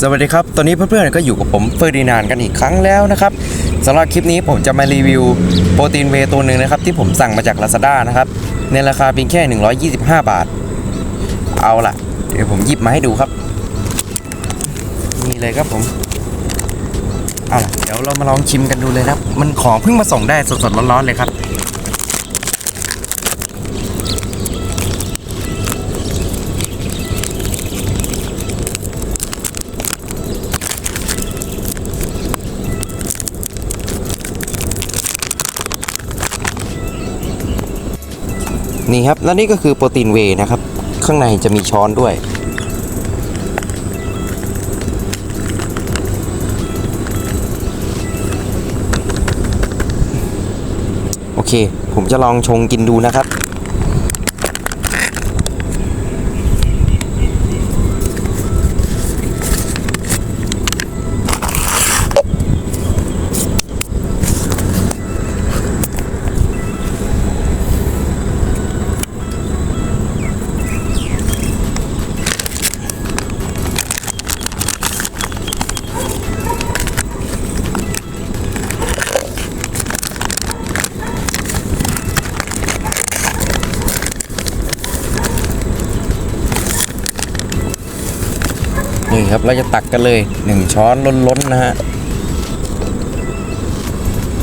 สวัสดีครับ ตอนนี้เพื่อนๆก็อยู่กับผมเฟอร์ดินานด์กันอีกครั้งแล้วนะครับสำหรับคลิปนี้ผมจะมารีวิวโปรตีนเวตัวหนึ่งนะครับ ที่ผมสั่งมาจาก Lazada นะครับ ในราคาเพียงแค่ 125 บาท เอาล่ะ เดี๋ยวผมหยิบมาให้ดูครับ นี่เลยครับผม เอาล่ะ เดี๋ยวเรามาลองชิมกันดูเลยครับ มันของเพิ่งมาส่งได้สดๆร้อนๆเลยครับ นี่ครับ แล้วนี่ก็คือโปรตีนเวนะครับ ข้างในจะมีช้อนด้วย โอเค ผมจะลองชงกินดูนะครับ นี่ครับเราจะตักกันเลย 1 ช้อนล้นๆนะฮะ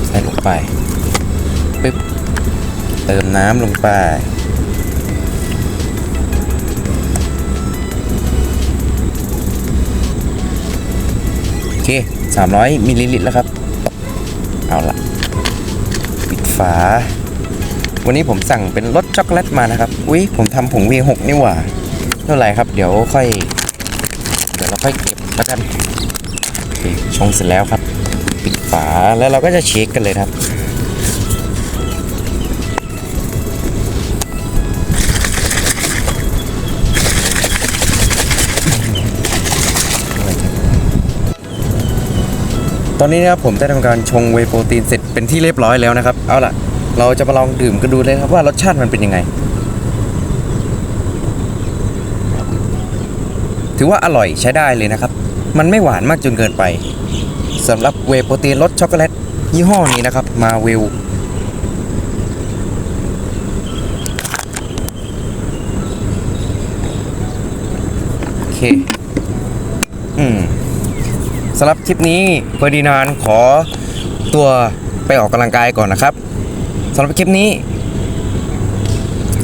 ใส่ลงไปปึ๊บเติมน้ำลงไปโอเค 300มิลลิลิตรแล้วครับ เอาละปิดฝา วันนี้ผมสั่งเป็นรสช็อกโกแลตมานะครับ อุ๊ย ผมทำผง V6 นี่หว่าไม่เป็นไรครับ เดี๋ยวค่อย เดี๋ยวเราค่อยเก็บแล้วกันชงเสร็จแล้วครับ ปิดฝาแล้วเราก็จะเช็คกันเลยครับตอนนี้นะครับผมได้ทำการชงเวโปรตีนเสร็จเป็นที่เรียบร้อยแล้วนะครับ เอาล่ะ เราจะมาลองดื่มกันดูเลยครับว่ารสชาติมันเป็นยังไง ถือว่าอร่อยใช้ได้เลยนะครับ มันไม่หวานมากจนเกินไปสำหรับเวโปรตีนรสช็อกโกแลตยี่ห้อนี้นะครับ มาเวลโอเค อืมสำหรับคลิปนี้เฟอร์ดินานขอตัวไปออกกำลังกายก่อนนะครับสำหรับคลิปนี้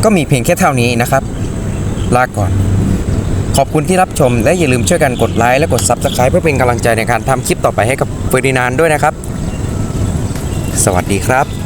ก็มีเพียงแค่เท่านี้นะครับ ลาก่อน ขอบคุณที่รับชม และอย่าลืมช่วยกันกดไลค์และกด Subscribe เพื่อเป็นกำลังใจในการทำคลิปต่อไปให้กับเฟอร์ดินานด์ด้วยนะครับ สวัสดีครับ